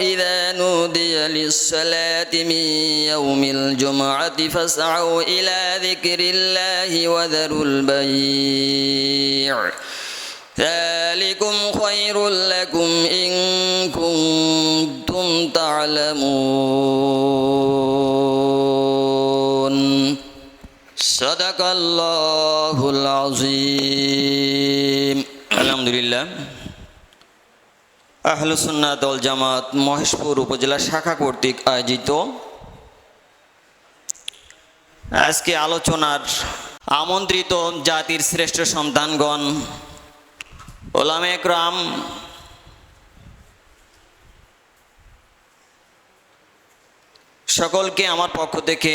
إذا نودي للصلاة من يوم الجمعة فاسعوا إلى ذكر الله وذروا البيع. ذلكم خير لكم إن كنتم تعلمون. صدق الله العظيم. الحمد لله. আহলুসুন্নাত দল জামাত মহেশপুর উপজেলা শাখা কর্তৃক আয়োজিত আজকে আলোচনার আমন্ত্রিত জাতির শ্রেষ্ঠ সন্তানগণ, ওলামে একরাম, সকলকে আমার পক্ষ থেকে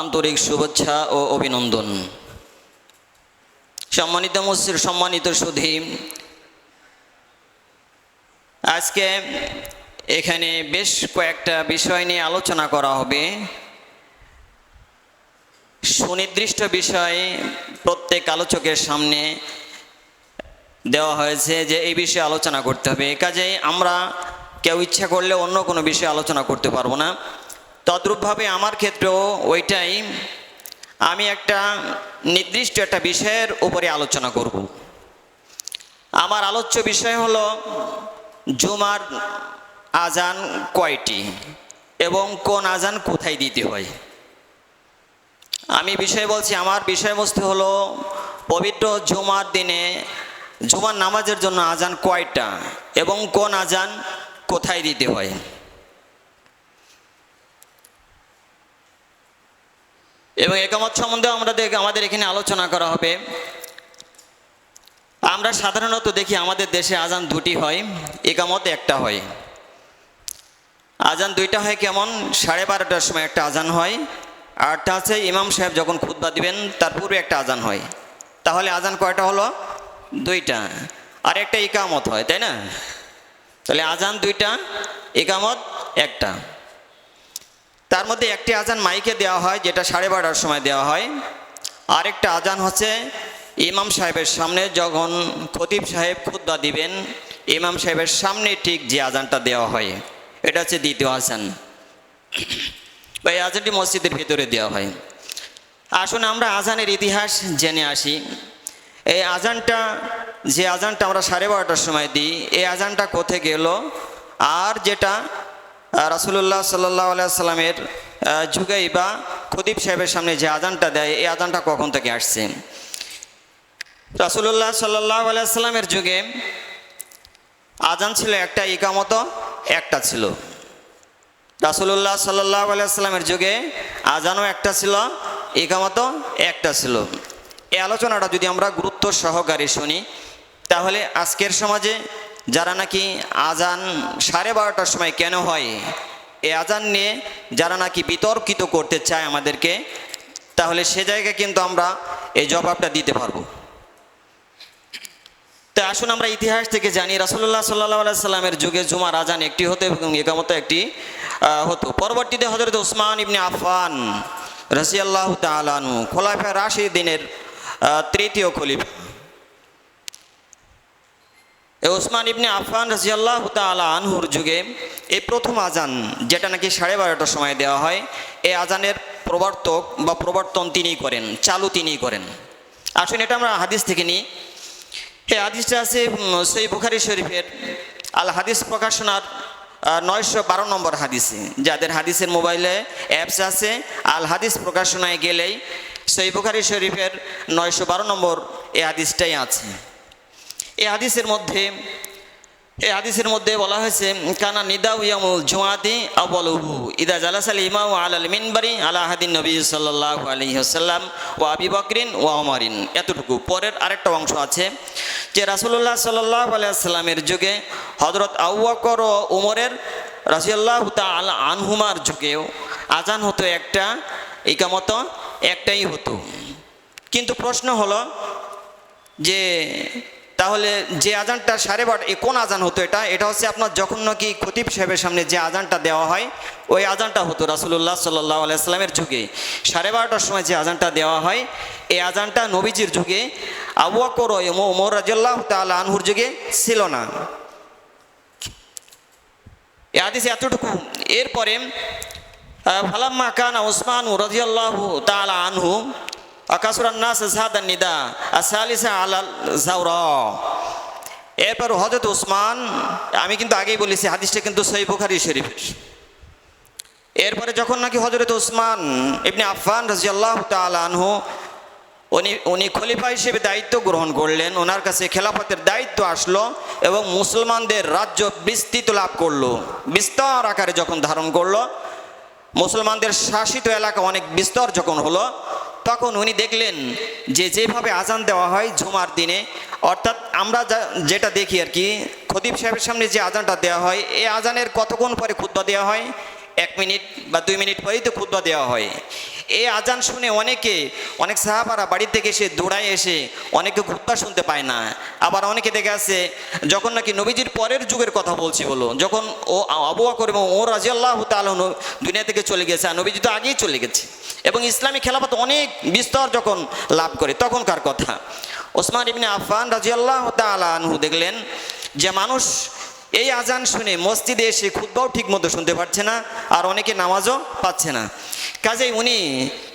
আন্তরিক শুভেচ্ছা ও অভিনন্দন। সম্মানিত মসজিদ সম্মানিত সুধী আজকে এখানে বেশ কয়েকটা বিষয় নিয়ে আলোচনা করা হবে। সুনির্দিষ্ট বিষয় প্রত্যেক আলোচকের সামনে দেওয়া হয়েছে যে এই বিষয়ে আলোচনা করতে হবে। কাজেই আমরা কেউ ইচ্ছা করলে অন্য কোনো বিষয়ে আলোচনা করতে পারব না। তদ্রূপভাবে আমার ক্ষেত্রেও ওইটাই। আমি একটা নির্দিষ্ট একটা বিষয়ের উপরে আলোচনা করব। আমার আলোচ্য বিষয় হলো জুমার আজান কয়টি এবং কোন আজান কোথায় দিতে হয়? আমি বিষয় বলছি, আমার বিষয়বস্তু হলো পবিত্র জুমার দিনে জুমার নামাজের জন্য আজান কয়টা এবং কোন আজান কোথায় দিতে হয়? এবং একামত সম্বন্ধে আমরা দেখ আমাদের এখানে আলোচনা করা হবে। আমরা সাধারণত দেখি আমাদের দেশে আজান দুটি হয়। একামত একটা হয়। আজান দুইটা হয় কেমন? সাড়ে বারোটার সময় একটা আজান হয়। আরটা আছে, ইমাম সাহেব যখন খুতবা দিবেন, তার পূর্বে একটা আজান হয়। তাহলে আজান কয়টা হলো? দুইটা। আর একটা ইকামত হয়, তাই না? তাহলে আজান দুইটা, একামত একটা। তার মধ্যে একটি আজান মাইকে দেওয়া হয়, যেটা সাড়ে বারোটার সময় দেওয়া হয়। আরেকটা আজান হচ্ছে, ইমাম সাহেবের সামনে যখন খতিব সাহেব খুদ্া দিবেন ইমাম সাহেবের সামনে ঠিক যে আজানটা দেওয়া হয়, এটা হচ্ছে দ্বিতীয় আজান। বা এই আজানটি মসজিদের ভিতরে দেওয়া হয়। আসুন আমরা আজানের ইতিহাস জেনে আসি। এই আজানটা, যে আজানটা আমরা সাড়ে বারোটার সময় দিই, এই আজানটা কোথায় গেল? আর যেটা রাসুল্লাহ সাল্লাহ সাল্লামের যুগেই বা খদিব সাহেবের সামনে যে আজানটা দেয়, এই আজানটা কখন থেকে আসছে? রাসুল্লাহ সাল্লাহ আলাইসাল্লামের যুগে আজান ছিল একটা, ইকামত একটা ছিল। রাসুল্লাহ সাল্লাহ আলাইসাল্লামের যুগে আজানও একটা ছিল ইকামত একটা ছিল। এই আলোচনাটা যদি আমরা গুরুত্ব সহকারে শুনি, তাহলে আজকের সমাজে যারা নাকি আজান সাড়ে বারোটার সময় কেন হয়, এই আজান নিয়ে যারা নাকি বিতর্কিত করতে চায় আমাদেরকে, তাহলে সে জায়গায় কিন্তু আমরা এই জবাবটা দিতে পারব। আসুন আমরা ইতিহাস থেকে জানি রাসুল্লাহ সাল্লাহ সাল্লামের যুগে জুমার আজান একটি হতো এবং একামতো একটি হতো। পরবর্তীতে হজরত ওসমান ইবনে আফান রসিয়াল্লাহ তালানু খোলাফা রাশিদিনের তৃতীয় খলিফা। ওসমান ইবনে আফান রাজিয়াল্লাহ তালা আনহুর যুগে এই প্রথম আজান, যেটা নাকি সাড়ে বারোটার সময় দেওয়া হয়, এই আজানের প্রবর্তক বা প্রবর্তন তিনিই করেন, চালু তিনিই করেন। আসুন এটা আমরা হাদিস থেকে নিই। এই হাদিসটা আছে সেই বুখারি শরীফের। আল হাদিস প্রকাশনার নয়শো বারো নম্বর হাদিসে। যাদের হাদিসের মোবাইলে অ্যাপস আছে, আল হাদিস প্রকাশনায় গেলেই সেই বুখারি শরীফের নয়শো বারো নম্বর এই হাদিসটাই আছে। এই হাদিসের মধ্যে এই হাদিসের মধ্যে বলা হয়েছে, কানা নিদাউ ইয়ামুল জুয়াতি আবলুহু ইদা জালাসাল ইমাউ আল মিনবারি আলা হাদিন নবী সাল্লাহ আলী হাসাল্লাম ও আবি বকরিন ও আমারিন এতটুকু। পরের আরেকটা অংশ আছে যে রাসুল্লাহ সাল্লাহ আলিয়াল্লামের যুগে হজরত আউ্বাকর ও উমরের রাজিয়াল্লাহ আল আনহুমার যুগেও আজান হতো একটা, ইকামত একটাই হতো। কিন্তু প্রশ্ন হলো যে তাহলে যে আজানটা সাড়ে বারোটা কোন আজান হতো এটা? এটা হচ্ছে আপনার যখন নাকি খতিব সাহেবের সামনে যে আজানটা দেওয়া হয়, ওই আজানটা হতো রাসুল্লাহ সাল্লাহ আলাইস্লামের যুগে। সাড়ে বারোটার সময় যে আজানটা দেওয়া হয় এই আজানটা নবীজির যুগে, আবু আকর ওমর রাজিয়াল্লাহ তাল আনহুর যুগে ছিল না। এ হাদিসে এতটুকু। এরপরে ফালাম্মা কানা ওসমান রাদিয়াল্লাহু তাআলা আনহু এরপর হজরত ওসমান আমি কিন্তু আগেই বলেছি, হাদিসটা কিন্তু সহি বুখারী শরীফের। এরপরে যখন নাকি হজরত ওসমান ইবনে আফফান রাজিয়াল্লাহু তাআলা আনহু, উনি উনি খলিফা হিসেবে দায়িত্ব গ্রহণ করলেন, ওনার কাছে খেলাফতের দায়িত্ব আসলো এবং মুসলমানদের রাজ্য বিস্তৃত লাভ করল। বিস্তর আকারে যখন ধারণ করল, মুসলমানদের শাসিত এলাকা অনেক বিস্তর যখন হলো তখন উনি দেখলেন যে যেভাবে আজান দেওয়া হয় ঝুমার দিনে, অর্থাৎ আমরা যেটা দেখি আর কি খদীপ সাহেবের সামনে যে আজানটা দেওয়া হয় এই আজানের কতক্ষণ পরে খুদ্া দেওয়া হয়? এক মিনিট বা দুই মিনিট পরেই তো ক্ষুদ্র দেওয়া হয়। এই আজান শুনে অনেকে, অনেক সাহাবারা বাড়ি থেকে এসে দৌড়ায় এসে অনেকে খুদ্া শুনতে পায় না। আবার অনেকে দেখে আছে, যখন নাকি নবীজির পরের যুগের কথা বলছি বলো, যখন ও আবু বকর এবং ও রাজিয়াল্লাহ তালন দুনিয়া থেকে চলে গেছে, আর নবীজি তো আগেই চলে গেছে। এবং ইসলামী খেলাফত অনেক বিস্তর যখন লাভ করে, তখনকার কথা। ওসমান ইবনে আফান রাজিয়াল্লাহ তালা দেখলেন যে মানুষ এই আজান শুনে মসজিদে এসে খুদ্বাও ঠিক মতো শুনতে পারছে না, আর অনেকে নামাজও পাচ্ছে না। কাজেই উনি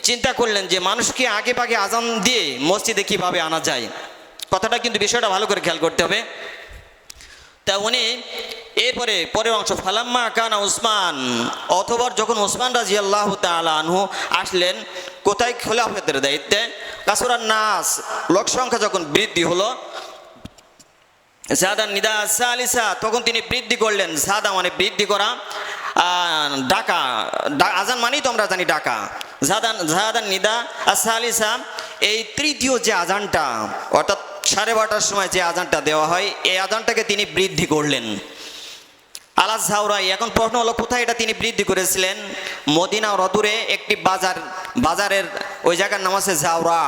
চিন্তা করলেন যে মানুষকে আগে পাগে আজান দিয়ে মসজিদে কীভাবে আনা যায়। কথাটা কিন্তু বিষয়টা ভালো করে খেয়াল করতে হবে। তা উনি এরপরে পরের অংশ, ফালাম্মা কানা উসমান অথবা যখন উসমান রাজি আল্লাহ আনহু আসলেন, কোথায় খোলাফতের দায়িত্বে? কাসুরার নাস, লোক সংখ্যা যখন বৃদ্ধি হলো সাদা নিদা সালিসা, তখন তিনি বৃদ্ধি করলেন। সাদা মানে বৃদ্ধি করা ডাকা। আজান মানেই তো আমরা জানি ডাকা। জাদান জাহাদান নিদা আর সালিসা, এই তৃতীয় যে আজানটা, অর্থাৎ সাড়ে বারোটার সময় যে আজানটা দেওয়া হয়, এই আজানটাকে তিনি বৃদ্ধি করলেন। আলাস ঝাউরাই এখন প্রশ্ন হলো, কোথায় এটা তিনি বৃদ্ধি করেছিলেন? মদিনা রদুরে একটি বাজার, বাজারের ওই জায়গার নাম আছে ঝাওরা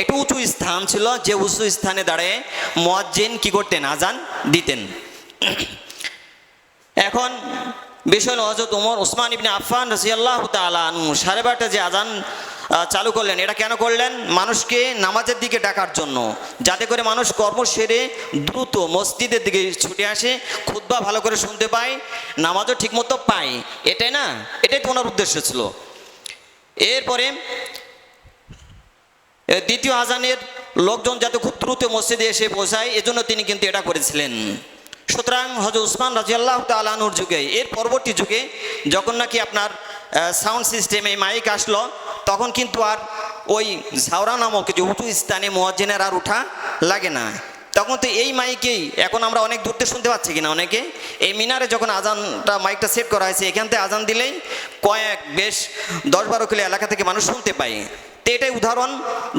একটু উঁচু স্থান ছিল, যে উঁচু স্থানে দাঁড়িয়ে মোয়াজ্জিন কি করতেন? আজান দিতেন। এখন বিষয় হজরত উমর ওসমান ইবনে আফফান রাজিয়াল্লাহ তাআলা আনহু, সাড়ে বারোটা যে আজান চালু করলেন। এটা কেন করলেন? মানুষকে নামাজের দিকে ডাকার জন্য। যাতে করে মানুষ কর্ম সেরে দ্রুত মসজিদের দিকে ছুটে আসে খুদ্া ভালো করে শুনতে পায়, নামাজও ঠিকমতো পায়। এটাই না? এটাই তো ওনার উদ্দেশ্য ছিল। এরপরে দ্বিতীয় আজানের লোকজন যাতে খুব দ্রুত মসজিদে এসে পৌঁছায়, এজন্য তিনি কিন্তু এটা করেছিলেন। সুতরাং হজরত উসমান রাজিয়াল্লাহ তালানুর যুগে, এর পরবর্তী যুগে যখন নাকি আপনার সাউন্ড সিস্টেমে মাইক আসলো তখন কিন্তু আর ওই ঝাওরা নামক যে উঁচু স্থানে মোয়াজ্জিনের আর উঠা লাগে না। তখন তো এই মাইকেই, এখন আমরা অনেক দূরতে শুনতে পাচ্ছি কিনা অনেকে, এই মিনারে যখন আজানটা, মাইকটা সেট করা হয়েছে, এখান থেকে আজান দিলেই কয়েক বেশ দশ বারো কিলো এলাকা থেকে মানুষ শুনতে পায়। এটাই উদাহরণ,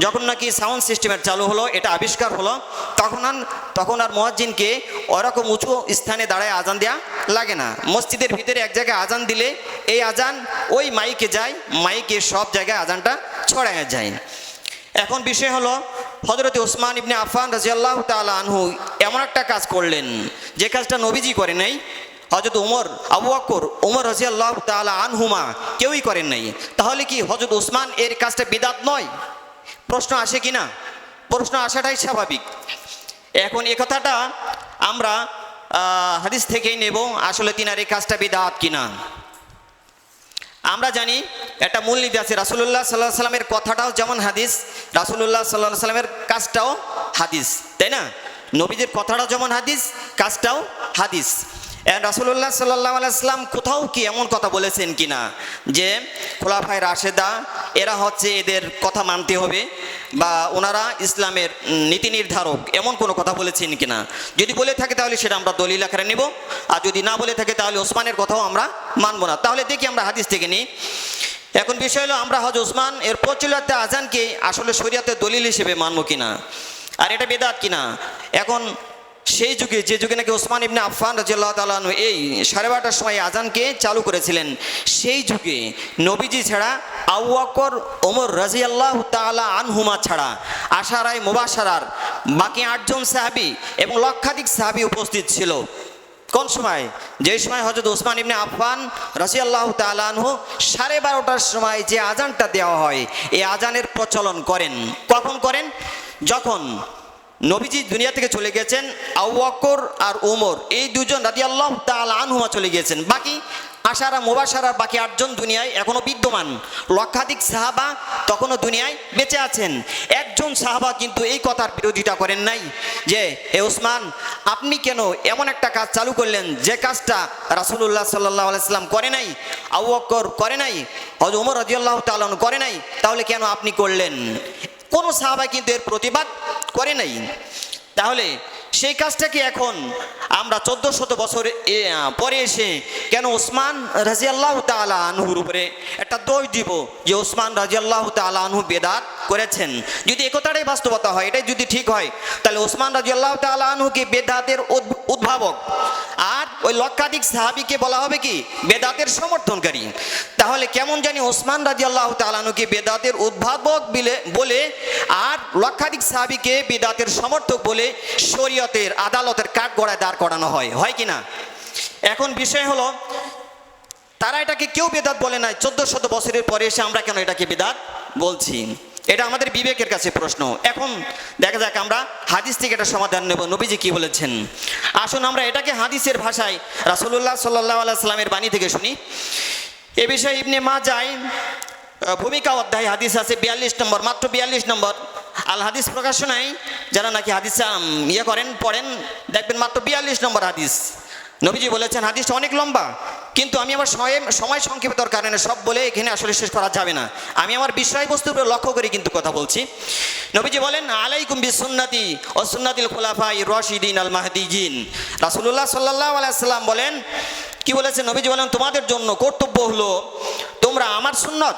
যখন নাকি সাউন্ড সিস্টেমের চালু হলো, এটা আবিষ্কার হলো, তখন আর তখন আর মহাজ্জিনকে ওরকম উঁচু স্থানে দাঁড়ায় আজান দেওয়া লাগে না। মসজিদের ভিতরে এক জায়গায় আজান দিলে, এই আজান ওই মাইকে যায়, মাইকে সব জায়গায় আজানটা ছড়ায় যায়। এখন বিষয় হলো হজরত ওসমান ইবনে আফান রাজিয়াল্লাহ তাআলা আনহু এমন একটা কাজ করলেন, যে কাজটা নবীজি করে নাই হজরত উমর, আবু আকর উমর রাজিয়াল্লাহ তাআলা আনহুমা কেউই করেন নাই। তাহলে কি হজরত ওসমান এর কাজটা বিদাত নয়? প্রশ্ন আসে কি না? প্রশ্ন আসাটাই স্বাভাবিক। এখন এ কথাটা আমরা হাদিস থেকেই নেব আসলে তিনার এই কাজটা বিদাত কিনা আমরা জানি একটা মূলনীতি আছে রাসুল্লাহ সাল্লাহ সাল্লামের কথাটাও যেমন হাদিস রাসুল্লাহ সাল্লাহ সাল্লামের কাজটাও হাদিস, তাই না? নবীদের কথাটাও যেমন হাদিস, কাজটাও হাদিস। রাসুল্লাহ সাল্লাহ আলাইসলাম কোথাও কি এমন কথা বলেছেন কি না যে খোলাফাই রাশেদা, এরা হচ্ছে এদের কথা মানতে হবে বা ওনারা ইসলামের নীতি নির্ধারক, এমন কোনো কথা বলেছেন কি না যদি বলে থাকে তাহলে সেটা আমরা দলিল আকারে নেব, আর যদি না বলে থাকে তাহলে ওসমানের কথাও আমরা মানবো না। তাহলে দেখি আমরা হাদিস থেকে নিই। এখন বিষয় হলো আমরা হজ ওসমান, এর প্রচলিত আজানকে আসলে শরীয়তের দলিল হিসেবে মানবো কিনা? আর এটা বেদাত কিনা? এখন সেই যুগে, যে যুগে নাকি ওসমান ইবনে আফফান রাজিয়াল্লাহ তালানু এই সাড়ে বারোটার সময় আজানকে চালু করেছিলেন, সেই যুগে নবীজি ছাড়া আবু আকর ওমর রাজিয়াল্লাহ তালা আনহুমা ছাড়া আশারায় মুবাসারার বাকি আটজন সাহাবি এবং লক্ষাধিক সাহাবি উপস্থিত ছিল। কোন সময়? যে সময় হজরত ওসমান ইবনে আফফান রাজিয়াল্লাহ তালানহু সাড়ে বারোটার সময় যে আজানটা দেওয়া হয়, এই আজানের প্রচলন করেন। কখন করেন? যখন নবীজি দুনিয়া থেকে চলে গেছেন আবু বকর আর উমর। এই দুজন রাজি আল্লাহ তাল আনহুমা চলে গিয়েছেন। বাকি আশারা মোবাসারা বাকি আটজন দুনিয়ায় এখনও বিদ্যমান। লক্ষাধিক সাহাবা তখনও দুনিয়ায় বেঁচে আছেন। একজন সাহাবা কিন্তু এই কথার বিরোধিতা করেন নাই যে, এ ওসমান, আপনি কেন এমন একটা কাজ চালু করলেন যে কাজটা রাসুল্লাহ সাল্লাহ আলাইসাল্লাম করে নাই? আবু বকর করে নাই? হজ উমর রাজিয়াল্লাহ তালন করে নাই? তাহলে কেন আপনি করলেন? কোনো সাহাবা কিন্তু এর প্রতিবাদ করে নাই। তাহলে সেই কাজটাকে এখন? আমরা চোদ্দ শত বছর পরে এসে কেন ওসমান রাজিয়াল্লাহ তালা আনহুর উপরে একটা দোষ দিব যে ওসমান রাজিয়াল্লাহ তালা আনহু বেদাত করেছেন? যদি একতাটাই বাস্তবতা হয়, এটাই যদি ঠিক হয়, তাহলে ওসমান রাজিয়াল্লাহ তালা আনহুকে বেদাতের উদ্ভ- উদ্ভাবক। আর ওই লক্ষাধিক সাহাবিকে বলা হবে কি? বেদাতের সমর্থনকারী। তাহলে কেমন জানি ওসমান রাজি আল্লাহ তালানুকে বেদাতের উদ্ভাবক বিলে আর লক্ষাধিক সাহাবিকে বেদাতের সমর্থক বলে শরীয়তের আদালতের কাঠ গড়ায় দাঁড় করানো হয়। হয় কি না? এখন বিষয় হলো, তারা এটাকে কেউ বেদাত বলে নাই। চোদ্দ শত বছরের পরে এসে আমরা কেন এটাকে বেদাত বলছি? এটা আমাদের বিবেকের কাছে প্রশ্ন। এখন দেখা যাক আমরা হাদিস থেকে এটা সমাধান নেব। নবীজি কি বলেছেন? আসুন আমরা এটাকে হাদিসের ভাষায় রাসুল্লাহ সাল্লাহ আলাইস্লামের বাণী থেকে শুনি। এ বিষয়ে ইবনে মা যায় ভূমিকা অধ্যায় হাদিস আছে, বিয়াল্লিশ নম্বর, মাত্র বিয়াল্লিশ নম্বর। আল হাদিস প্রকাশনায় যারা নাকি হাদিস ইয়ে করেন, পড়েন, দেখবেন মাত্র বিয়াল্লিশ নম্বর হাদিস। নবীজি বলেছেন, হাদিসটা অনেক লম্বা, কিন্তু আমি আমার সময় সময় সংক্ষেপতার কারণে সব বলে এখানে আসলে শেষ করা যাবে না। আমি আমার বিষয়বস্তুর উপরে লক্ষ্য করে কিন্তু কথা বলছি। নবীজি বলেন, আলাইকুম বিসুন্নাতি সুন্নাতিল খোলাফাই রশিদিন আল মাহদিজিন রাসুল্লাহ সাল্লাহ আলাইসাল্লাম বলেন, কি বলেছে নবীজি? বলেন, তোমাদের জন্য কর্তব্য হলো, তোমরা আমার সুন্নত।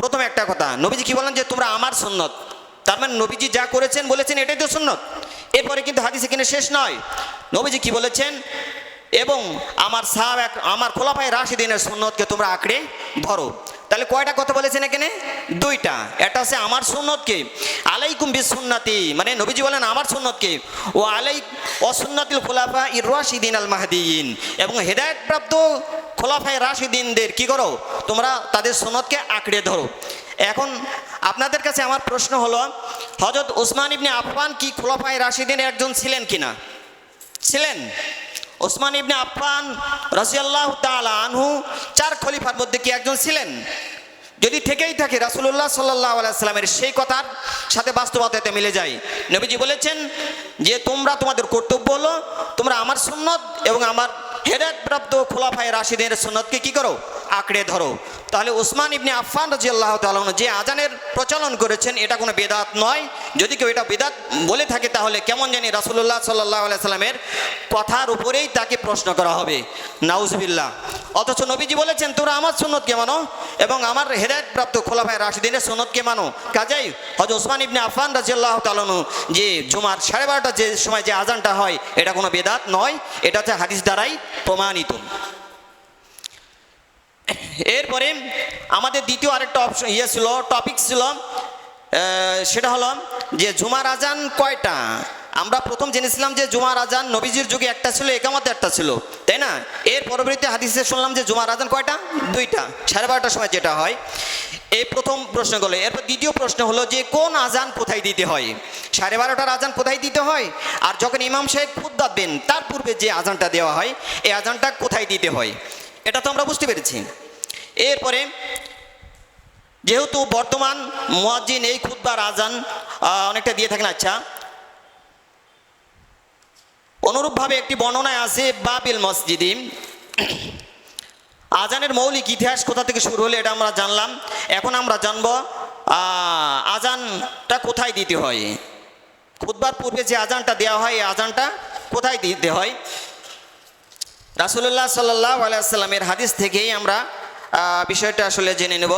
প্রথম একটা কথা, নবীজি কি বলেন যে, তোমরা আমার সুন্নত। তার মানে নবীজি যা করেছেন বলেছেন, এটাই তো সুন্নত। এরপরে কিন্তু হাদিস এখানে শেষ নয়। নবীজি কি বলেছেন? এবং আমার সাহাব আমার খোলাফাই রাশিদিনের সুন্নতকে তোমরা আঁকড়ে ধরো। তাহলে কয়টা কথা বলেছেন এখানে? দুইটা। এটা হচ্ছে আমার সুন্নতকে। আলাইকুম বিস সুন্নাতি মানে নবীজি বলেন আমার সুন্নতকে। ও আলাই অসুন্নাতিল খোলাফা ইর রাশিদিন আল মাহদিন এবং হেদায়তপ্রাপ্ত খোলাফায় রাশিদিনদের কি করো? তোমরা তাদের সুন্নতকে আঁকড়ে ধরো। এখন আপনাদের কাছে আমার প্রশ্ন হলো হজরত ওসমান ইবনে আফফান কি খোলাফায় রাশিদিনের একজন ছিলেন কিনা? ছিলেন। ওসমান ইবনে আফফান রাজিয়াল্লাহ আনহু, চার খলিফার মধ্যে কি একজন ছিলেন? যদি থেকেই থাকে রাসুল্লাহ সাল্লাহ আলাইস্লামের সেই কথার সাথে বাস্তবতাতে মিলে যায়। নবীজি বলেছেন যে, তোমরা তোমাদের কর্তব্য হলো, তোমরা আমার সুন্নত এবং আমার হেদায়তপ্রাপ্ত খোলাফায় রাশিদের সুন্নতকে কি করো? আঁকড়ে ধরো। তাহলে ওসমান ইবনে আফফান রাজি আল্লাহ তালন যে আজানের প্রচলন করেছেন, এটা কোনো বেদাত নয়। যদি কেউ এটা বেদাত বলে থাকে, তাহলে কেমন জানি রাসুল্লাহ সাল্লাহ সাল্লামের কথার উপরেই তাকে প্রশ্ন করা হবে। নাউজবিল্লাহ। অথচ নবীজি বলেছেন, তোরা আমার সুন্নতকে মানো এবং আমার হেদায়তপ্রাপ্ত খোলাফায় রাশিদিনের সুন্নতকে মানো। কাজেই হজ ওসমান ইবনে আফফান রাজি আল্লাহ তালনু যে জুমার সাড়ে বারোটা যে সময় যে আজানটা হয়, এটা কোনো বেদাত নয়। এটা হচ্ছে হাদিস দ্বারাই প্রমাণিত। এরপরে আমাদের দ্বিতীয় আরেকটা অপশন ইয়ে ছিল টপিক ছিল সেটা হলো যে জুমার আজান কয়টা? আমরা প্রথম জেনেছিলাম যে জুমার আজান নবীজির যুগে একটা ছিল, একামতে একটা ছিল, তাই না? এর পরবর্তীতে হাদিসে শুনলাম যে জুমার আজান কয়টা? দুইটা, সাড়ে বারোটার সময় যেটা হয়। এই প্রথম প্রশ্ন হলো এরপর দ্বিতীয় প্রশ্ন হলো যে কোন আজান কোথায় দিতে হয়? সাড়ে বারোটার আজান কোথায় দিতে হয়? আর যখন ইমাম সাহেব খুদ দাবেন তার পূর্বে যে আজানটা দেওয়া হয়, এই আজানটা কোথায় দিতে হয়? এটা তো আমরা বুঝতে পেরেছি। এরপরে যেহেতু বর্তমান মুয়াজ্জিন এই আজান আহ, অনেকটা দিয়ে থাকেন আচ্ছা। অনুরূপভাবে একটি বর্ণনায় আছে বাবিল মসজিদি। আজানের মৌলিক ইতিহাস কোথা থেকে শুরু হলো এটা আমরা জানলাম। এখন আমরা জানব আজানটা কোথায় দিতে হয়। খুতবার পূর্বে যে আজানটা দেওয়া হয় এই আজানটা কোথায় দিতে হয়? রাসুল্লাহ সাল্লাহ আলাইসাল্লামের হাদিস থেকেই আমরা বিষয়টা আসলে জেনে নেব।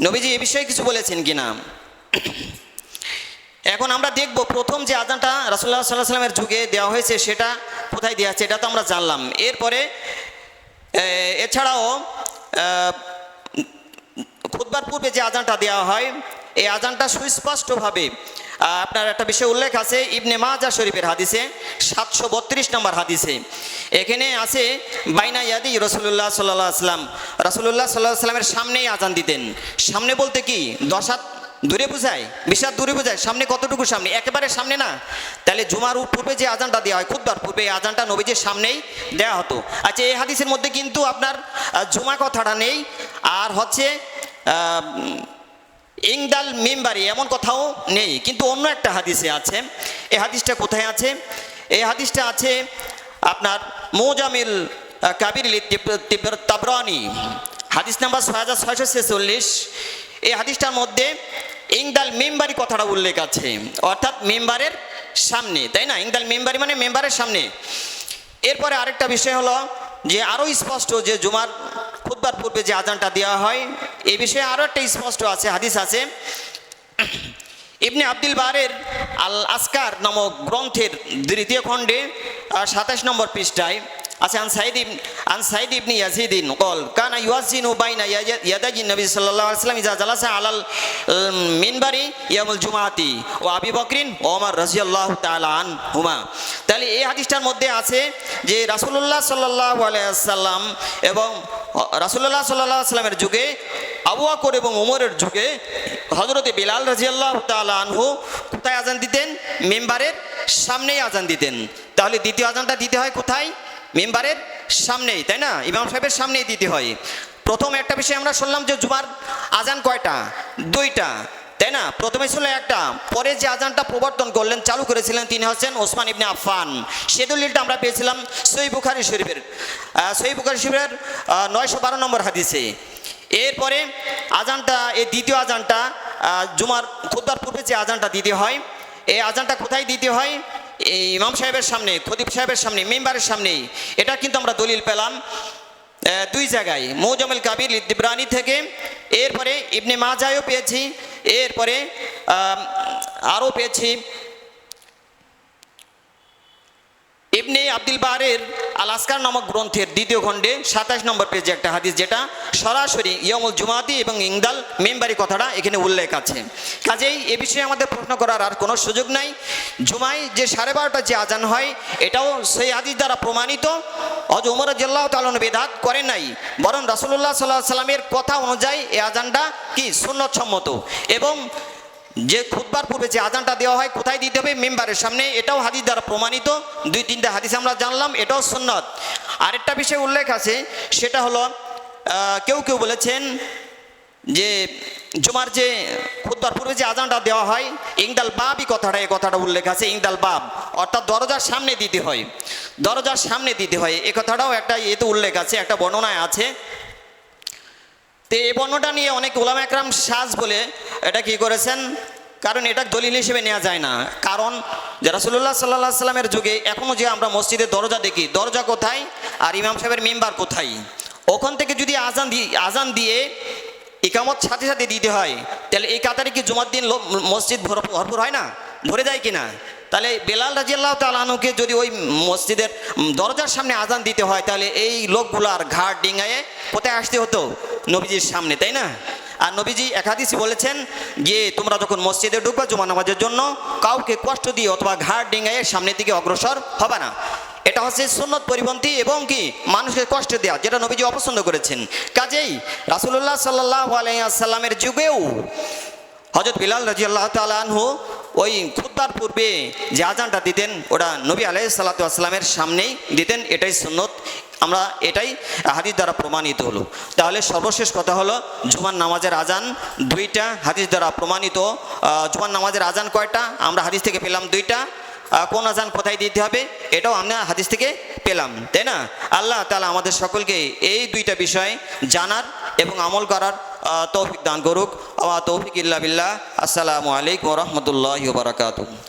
নবীজি এ বিষয়ে কিছু বলেছেন কিনা? এখন আমরা দেখব প্রথম যে আজানটা রাসুল্লাহ সাল্লাহ সাল্লামের যুগে দেওয়া হয়েছে সেটা কোথায় দেওয়া আছে এটা তো আমরা জানলাম। এরপরে এছাড়াও আহ, খুতবার পূর্বে যে আজানটা দেওয়া হয় এই আজানটা সুস্পষ্টভাবে আপনার একটা বিষয় উল্লেখ আছে, ইবনে মাজা শরীফের হাদিসে, সাতশো বত্রিশ নম্বর হাদিসে। এখানে আছে, বাইনা ইয়াদি রসুল্লাহ সাল্লাহ আসলাম রসুল্লাহ সাল্লাহ সাল্লামের সামনেই আজান দিতেন। সামনে বলতে কি, দশ হাত দূরে বোঝায় বিশাল দূরে বোঝায়, সামনে কতটুকু সামনে? একেবারে সামনে না। তাহলে জুমার পূর্বে যে আজানটা দেওয়া হয়, খুদ্বার পূর্বে এই আজানটা নবীজির সামনেই দেওয়া হতো। আচ্ছা এই হাদিসের মধ্যে কিন্তু আপনার জুমা কথাটা নেই, আর হচ্ছে ইংদাল মিমবারি, এমন কথাও নেই, কিন্তু অন্য একটা হাদিসে আছে। এ হাদিসটা কোথায় আছে? এই হাদিসটা আছে আপনার মোজামিল কাবির তাবরানি, হাদিস নাম্বার ছয় হাজার ছয়শো ছেচল্লিশ। এই হাদিসটার মধ্যে ইংদাল মেম্বারি কথাটা উল্লেখ আছে, অর্থাৎ মেম্বারের সামনে, তাই না? ইংদাল মেম্বারি মানে মেম্বারের সামনে। এরপরে আরেকটা বিষয় হলো যে আরও স্পষ্ট যে জুমার খুদ্বার পূর্বে যে আজানটা দেওয়া হয়, এ বিষয়ে আরও একটা স্পষ্ট আছে, হাদিস আছে। ইবনে আব্দুল বারের আল আসকার নামক গ্রন্থের দ্বিতীয় খণ্ডে সাতাশ নম্বর পৃষ্ঠায় আছে আন সাইদ ইবন আন সাইদ ইবনি ইয়াজিদিন কল, কানা ইউয়াজিনু বাইনা ইয়াদাজিন নবী সাল্লাল্লাহু আলাইহি ওয়াসাল্লাম ইজা জালাসা আলাল মিনবারি ইয়ামুল জুমাতি ও আবি বকরিন ওমর রাদিয়াল্লাহু তাআলা আনহুমা। তাহলে এই হাদিসটার মধ্যে আছে যে রাসূলুল্লাহ সাল্লাল্লাহু আলাইহি ওয়াসাল্লাম এবং রাসূলুল্লাহ সাল্লাল্লাহু আলাইহি যুগে, আবু বকর এবং ওমরের যুগে হজরতে বিলাল রাজিয়াল্লাহ তাআলা আনহু কোথায় আজান দিতেন? মেম্বারের সামনেই আজান দিতেন। তাহলে দ্বিতীয় আজানটা দিতে হয় কোথায়? মেম্বারের সামনেই, তাই না? ইমাম সাহেবের সামনেই দিতে হয়। প্রথম একটা বিষয় আমরা শুনলাম যে জুমার আজান কয়টা? দুইটা, তাই না? প্রথমে ছিল একটা, পরে যে আজানটা প্রবর্তন করলেন, চালু করেছিলেন তিনি হচ্ছেন ওসমান ইবনে আফফান। সে দলিলটা আমরা পেয়েছিলাম সই বুখারি শরীফের সই বুখারি শরীফের নয়শো বারো নম্বর হাদিসে। এরপরে আজানটা, এই দ্বিতীয় আজানটা জুমার খুদ্বার পূর্বে যে আজানটা দিতে হয়, এই আজানটা কোথায় দিতে হয়? এই ইমাম সাহেবের সামনে খদিব সাহেবের সামনে, মেম্বারের সামনে, এটা কিন্তু আমরা দলিল পেলাম দুই জায়গায়, মৌজামুল কাবির দিব্রানি থেকে, এরপরে ইবনে মাজায়ও পেয়েছি, এরপরে আরও পেয়েছি ইবনে আব্দুল বারের আল আসকার নামক গ্রন্থের দ্বিতীয় খণ্ডে সাতাশ নম্বর পেজে একটা হাদিস যেটা সরাসরি ইয়মুল জুমাতি এবং ইংদাল মেম্বারি কথাটা এখানে উল্লেখ আছে। কাজেই এ বিষয়ে আমাদের প্রশ্ন করার আর কোনো সুযোগ নাই। জুমায় যে সাড়ে বারোটা যে আজান হয়, এটাও সেই হাদিস দ্বারা প্রমাণিত। অজ উমর জল্লাহ তালন বেদাত করেন নাই। বরং রাসুল্লাহ সাল্লাহ সাল্লামের কথা অনুযায়ী এই আজানটা কি? সুন্নত সম্মত এবং যে খুতবার পূর্বে যে আজানটা দেওয়া হয়, কোথায় দিতে হবে? মেম্বারের সামনে। এটাও হাদিস দ্বারা প্রমাণিত। দুই তিনটা হাদিস আমরা জানলাম, এটাও সুন্নত। আরেকটা বিষয় উল্লেখ আছে, সেটা হলো কেউ কেউ বলেছেন যে জুমার যে খুতবার পূর্বে যে আজানটা দেওয়া হয়, ইংদাল বাবই কথাটা এই কথাটা উল্লেখ আছে, ইংদাল বাব। অর্থাৎ দরজার সামনে দিতে হয়। দরজার সামনে দিতে হয়। এ কথাটাও একটা এতে উল্লেখ আছে, একটা বর্ণনায় আছে। তো এই বর্ণটা নিয়ে অনেক ওলাম একরাম সাজ বলে এটা কি করেছেন? কারণ এটা দলিল হিসেবে নেওয়া যায় না। কারণ যে রাসুল্লাহ সাল্লাহ সাল্লামের যুগে এখনও যে আমরা মসজিদের দরজা দেখি, দরজা কোথায়? আর ইমাম সাহেবের মেম্বার কোথায়? ওখান থেকে যদি আজান দিয়ে আজান দিয়ে ইকামত সাথে সাথে দিতে হয়, তাহলে এই কাতারে কি জুমার দিন মসজিদ ভর- ভরপুর হয় না? ভরে যায় কিনা? তাহলে বেলাল রাজিয়াল্লাহ তালানুকে যদি ওই মসজিদের দরজার সামনে আজান দিতে হয়, তাহলে এই লোকগুলার ঘাট ডিঙায়ে কোথায় আসতে হতো? নবীজির সামনে, তাই না? আর নবীজি একাদিসি বলেছেন যে, তোমরা যখন মসজিদে ঢুকবা জুমা নামাজের জন্য, কাউকে কষ্ট দিয়ে অথবা ঘাট ডিঙায়ে সামনের দিকে অগ্রসর হবে না। এটা হচ্ছে সুন্নত পরিপন্থী এবং কি, মানুষকে কষ্ট দেওয়া যেটা নবীজি অপছন্দ করেছেন। কাজেই রাসুল্লাহ সাল্লাহ আলাইসাল্লামের যুগেও হজরত বিলাল রাজি আল্লাহ তালহু ওই খুদ্বার পূর্বে যে আজানটা দিতেন, ওটা নবী আলাই সাল্লাতামের সামনেই দিতেন, এটাই সুন্নত। আমরা এটাই হাদিস দ্বারা প্রমাণিত হলো। তাহলে সর্বশেষ কথা হলো জুমান নামাজের আজান দুইটা হাদিস দ্বারা প্রমাণিত। জুমান নামাজের আজান কয়টা? আমরা হাদিস থেকে পেলাম দুইটা। কোন আজান কোথায় দিতে হবে? এটাও আমরা হাদিস থেকে পেলাম, তাই না? আল্লাহ তালা আমাদের সকলকে এই দুইটা বিষয় জানার এবং আমল করার তৌফিক দান করুক। আমার তৌফিক ইল্লা বিল্লাহ। আসসালামু আলাইকুম রহমতুল্লাহ বারাকাতু